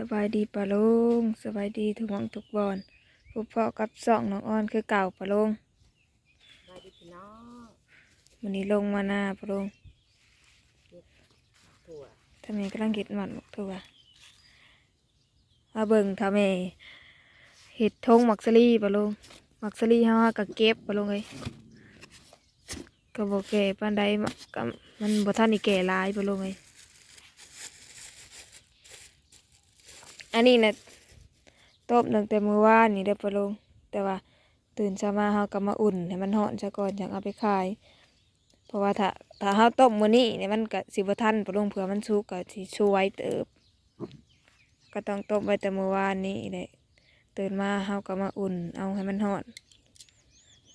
สบายดีปะลุงสบายดีทุกหมองทุกบอนพบพ่อกับสองน้องอ้อนคือเก่าปะลุงสวัสดีพี่น้องวันนี้ลงมาหน้าปะลุงถั่วทำไมกำลังกิดหมันหมกทั่วมาเบิ่งทำไมเห็ดทงหมักสลีปะลุงหมักสลีเฮาก็เก็บปะลุงเอ้ยก็บ่แก่ปานใดมะก็มันบ่ทันได้แก่หลายปะลุงเอ้ย อันนี้น่ะต้มตั้งแต่มื้อวานนี่เด้ปลุงแต่ว่าตื่นเช้ามาเฮาก็มาอุ่นให้มันร้อนซะก่อนจังเอาไปขาย เพราะว่าถ้าถ้าเฮาต้มมื้อนี้เนี่ยมันก็สิบ่ทันปลุงเผื่อมันสุกก็สิช่วยเติบ ก็ต้องต้มไว้แต่มื้อวานนี้แหละตื่นมาเฮาก็มาอุ่น เอาให้มันร้อน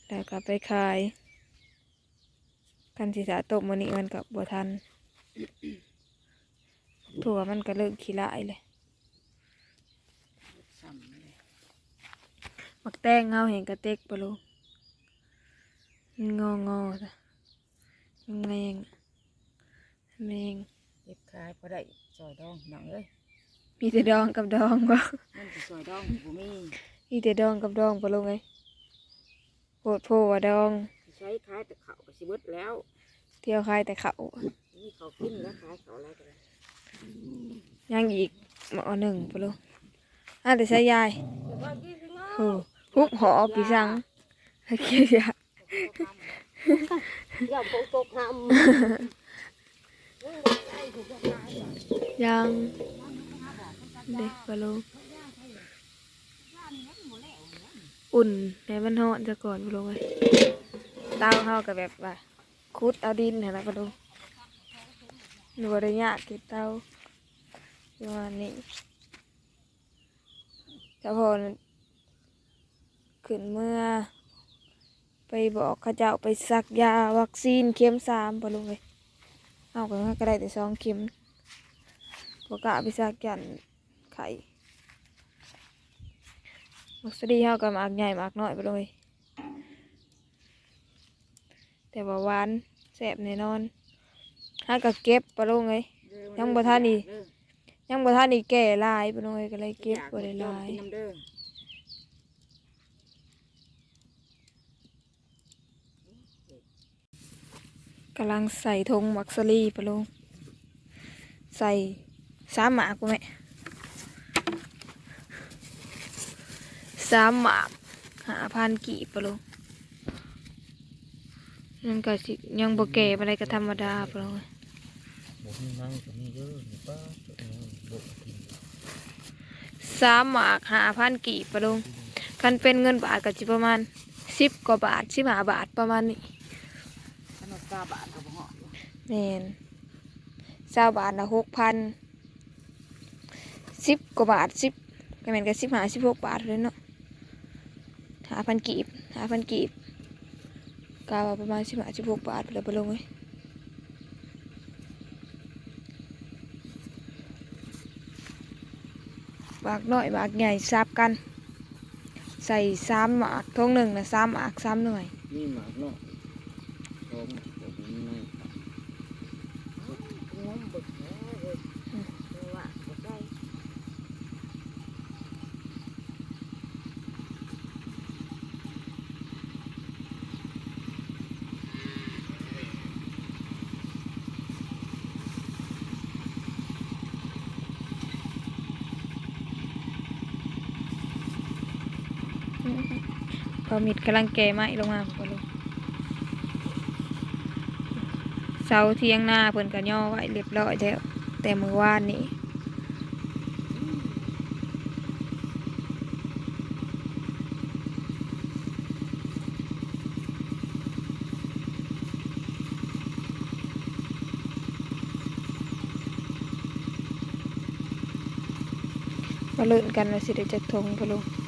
แล้วก็ไปขายคันสิสาต้มมื้อนี้มันก็บ่ทันถั่วมันก็เลิกขี้ลายเลย ซ้ำเลยมักแตงเฮาเห็นกระเต็กปะลุงมันงองอๆจ้ะมันแมงแมงเก็บขายพอได้ซอยดองน้องเอ้ยมีแต่ดองกับดองบ่มันสิซอยดองบ่มีมีแต่ดองกับดองปะลุงไงโพดโพว่าดองสิใช้ขายแต่เขาก็สิเบิดแล้ว เที่ยวคายแต่เขามีเขากินแล้วขายเขาอะไรกันเลยย่างอีกหมอหนึ่งปะลุงอะแต่ใช้ยายสวัสดีพี่น้องโอ้ฮุบหอปีสังให้เกี ยรติยายอย่าโปกตกน้ำยังเด็กปะลุงอุ่นให้มันหอนจะก่อนปะลุงไงเต้าเฮากับแบบว่าคุดเอาดินเห็นไหมปะลุงหนูได้ยากเก็บเต้าประมาณนี้ แต่พอขึ้นเมื่อ ไปบอกเขาเจ้าไปสักยาวัคซีนเข็มสามปลงเลยเอาไปมันก็ได้แต่สองเข็มบอกกะไปสักยันไข่มักสดีเฮากับมากใหญ่มากน้อยไปเลย แต่ว่าหวานแซ่บแน่นอนห้าก็เก็บไปลงเลยยังบ่ทันนี่ ยังบ่ทันนี่แก่หลายปะลุงเลยก็เลยเก็บบ่ได้หลายกินน้ำเด้อกกำลังใส่ธงมักสลีปะลุงใส่สามหมากกูแม่สามหมากหาพันกี่ปะลุงยังก็สิยังบ่แก่ปานใดก็ธรรมดาปะลุงบมีนั่งก็มีเยอะนี่ป้าตัวนี้บกกิน สามหมากหาพันกี่ปะลุงคันเป็นเงินบาทก็สิประมาณสิบกว่าบาทสิบห้าบาทประมาณนี้ขนมซาบะกับห่อแมนเจ้าบาทละหกพันสิบกว่าบาทสิบก็แมนก็สิบห้าสิบหกบาทเลยเนาะหาพันกีบหาพันกีบกาว่าประมาณสิบห้าสิบหกบาทเลยไปลงเลย บากน้อยบากใหญ่ซับกัน ใส่ซ้ำหมากทงหนึ่งนะซ้ำหมากซ้ำหน่วย นี่หมากเนาะทองบกมีนั่ง งมบึกแล้วเว้ยเออว่าบ่ได้ พอมิดกำลังแก่ไม้ลงมาผมก็ลงเสาเทียงหน้าเพิ่นก็ย่อไว้เรียบร้อยแล้วแต่มือวานนี้มาเล่นกันว่าสิได้จักทงพะลุง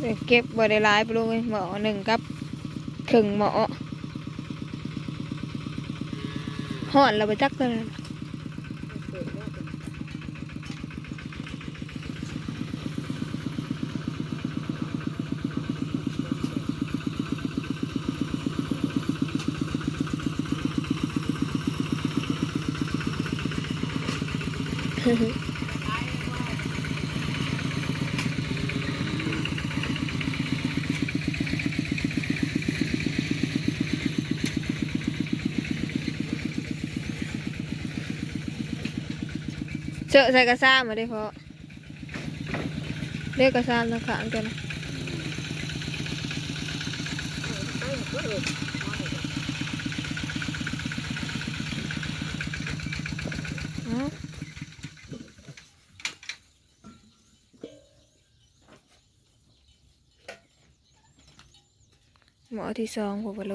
เดี๋ยวเก็บบ่ได้หลายไปลุงเอ้ยหมอหนึ่งกับครึ่งหมอห่อนเราไปจักเลย เจอใส่กระซ่ามาได้พอเรียกกระซ่าแล้วขางกันนะไปก็เอออ๋อหมอที่สองผมบโล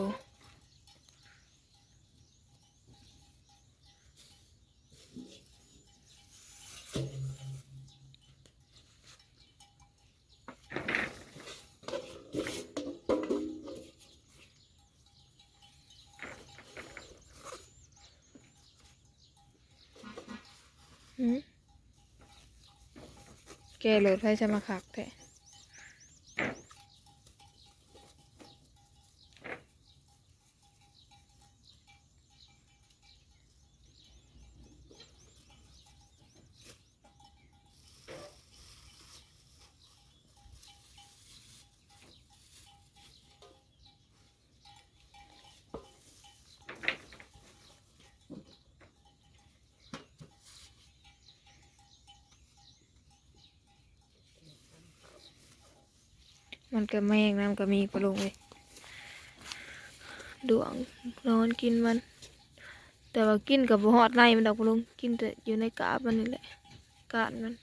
แกโหลดไฟจะมาขักแต่ มันก็แมงน้ำก็มีปลงเลยดวงนอนกินมัน แต่ว่ากินกับหอดในมันดอกปลงกินแต่อยู่ในกาบมันนี่แหละกาดมัน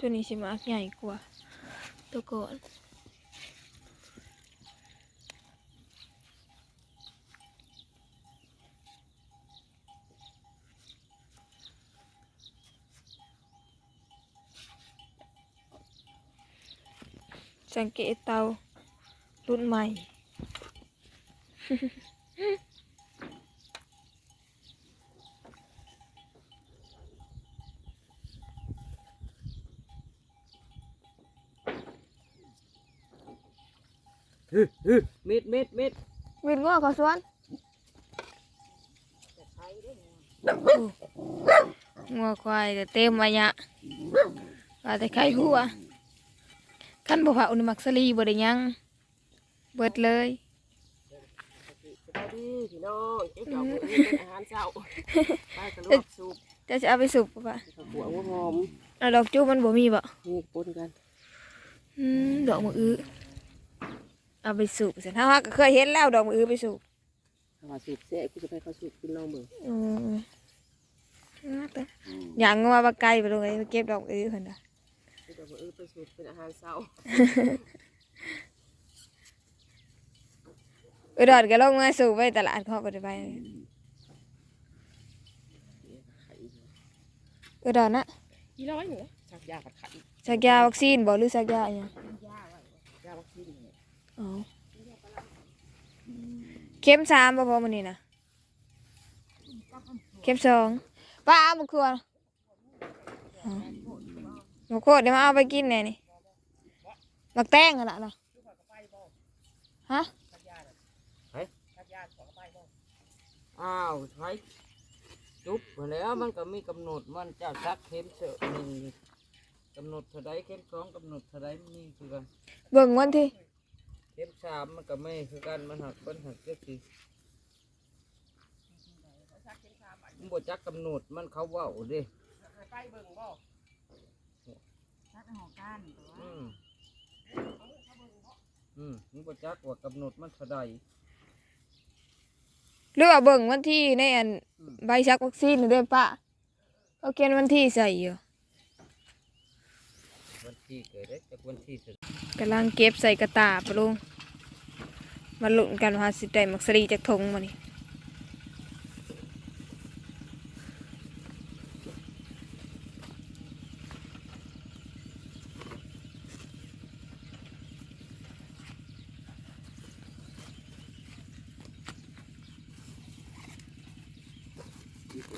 ตัวนี้สิมากใหญ่กว่า ตัวก่อนสังเกตเตารุ่นใหม่ ม็ดเม็ดเม็ดวินง้อเขาสวนไทยได้ไงงัวควายก็เต็มมาเนี่ยว่าแต่ไข่หัวขั้นบ่ผ่าอุณมักสลีบ่ได้หยังเบิดเลยสบายดีพี่น้องเจ๊จอกมื้อนี้เป็นอาหารเช้าไปกระลวกซุปจะจะเอาไปสุกป่ะข้าวขัวหัวหอมเอาดอกจูบมันบ่มีบ่นี่ปนกันอืมดอกมะอื้อ เอาไปสุกสิถ้าว่าก็เคยเห็นแล้วดอกมะอื้อไปสุกข้าวสุปเสะกูจะไปข้าวสุปกินลองเบิ่งอืมน่าแต่อย่างงัวบ่ไกลไปลงไงไปเก็บดอกมะอื้อเพิ่นน่ะกูจะมาเออไปสุปเป็นอาหารเช้าเออดอดก็ลงมาสุกไว้ตลาดเขาบ่ได้ไปเออดอดนะกี่ร้อยหนูชักยาผัดไข่สักยาวัคซีนบ่หรือสักยาอิหยัง ยาวัคซีนเนี่ย อ๋อเข็มสามบ่พอมันนี่นะเข็มสองป้าเอาบุกครัวอ๋อบุกโคตรเดี๋ยวมาเอาไปกินแน่นี่มักแตงกันละเนาะฮะอ้าวใช้จุบมาแล้วมันก็มีกำหนดมันเจ้าชักเข็มเสอะหนึ่งกำหนดเท่าใดเข็มสองกำหนดเท่าใดมันนี่คือกันเบิ่งวันที่ เข็มสามมันก็ไม่คือกันมันหักมันหักเจ็ดสิมันบดจักกำหนดมันเขาเว่าเดิอืมอืมมันบดจักว่ากำหนดมันเท่าใดหรือว่าเบิ่งวันที่ในอันใบชักวัคซีนนี่เด้อป้าเขาเขียนวันที่ใส่อยู่วัน ที่เกิดได้จากวันที่สุดกำลังเก็บใส่กระตาปะลุงมาลุ้นกันว่าสิได้มักสรีจากทงมานี่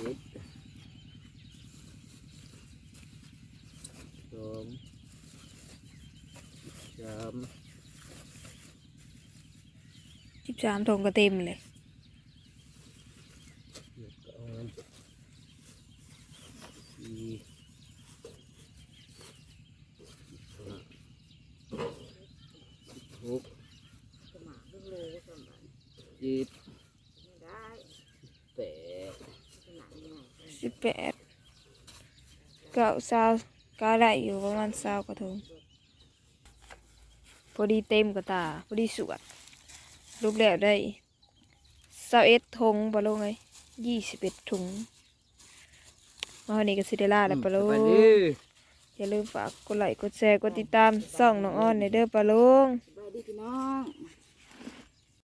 อ็ดสองสาม สามทงก็เต็มเลยหกเจ็ดสิบแปดสิบแปดเก้าสาวก็ได้อยู่ประมาณสาวกระทงพอดีเต็มกระตา พอดีสวด รูปแล้วได้สาวเอ็ดทงปะลุงไงยี่สิบเอ็ดถุงมาวันนี้ก็สิได้ลาแล้วปะลุไปงดิอย่าลืมฝากกดไลค์กดแชร์กดติดตามส่องน้องอ้อนในเด้อปะลุงไปดิพี่น้อง